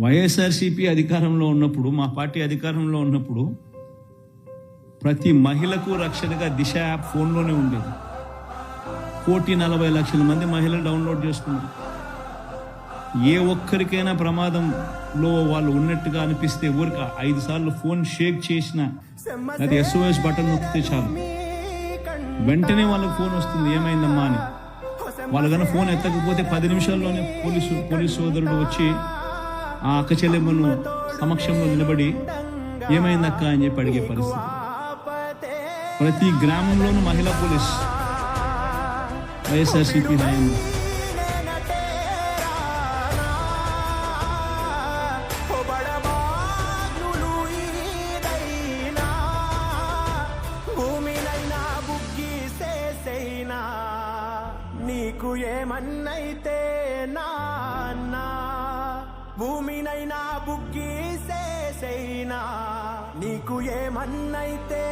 వైఎస్ఆర్సీపీ అధికారంలో ఉన్నప్పుడు మా పార్టీ అధికారంలో ఉన్నప్పుడు ప్రతి మహిళకు రక్షణగా దిశ యాప్ ఫోన్లోనే ఉండేది. కోటి నలభై లక్షల మంది మహిళలు డౌన్లోడ్ చేసుకున్నారు. ఏ ఒక్కరికైనా ప్రమాదంలో వాళ్ళు ఉన్నట్టుగా అనిపిస్తే ఊరికి ఐదు సార్లు ఫోన్ షేక్ చేసిన అది ఎస్ఓఎస్ బటన్ నొక్కితే చాలు. వెంటనే వాళ్ళకి ఫోన్ వస్తుంది ఏమైందమ్మా అని. వాళ్ళు ఫోన్ ఎత్తకపోతే పది నిమిషాల్లోనే పోలీసు పోలీసు సోదరుడు వచ్చి ఆ అక్క చెల్లెమ్మను సమక్షంలో నిలబడి ఏమైందక్క అని చెప్పి అడిగే పరిస్థితి. ప్రతి గ్రామంలోనూ మహిళా పోలీస్ వైఎస్ఆర్సీపీ నాయకులు. నీకు ఏమన్నైతే నా నా బుగ్గి నీకు ఏమన్నైతే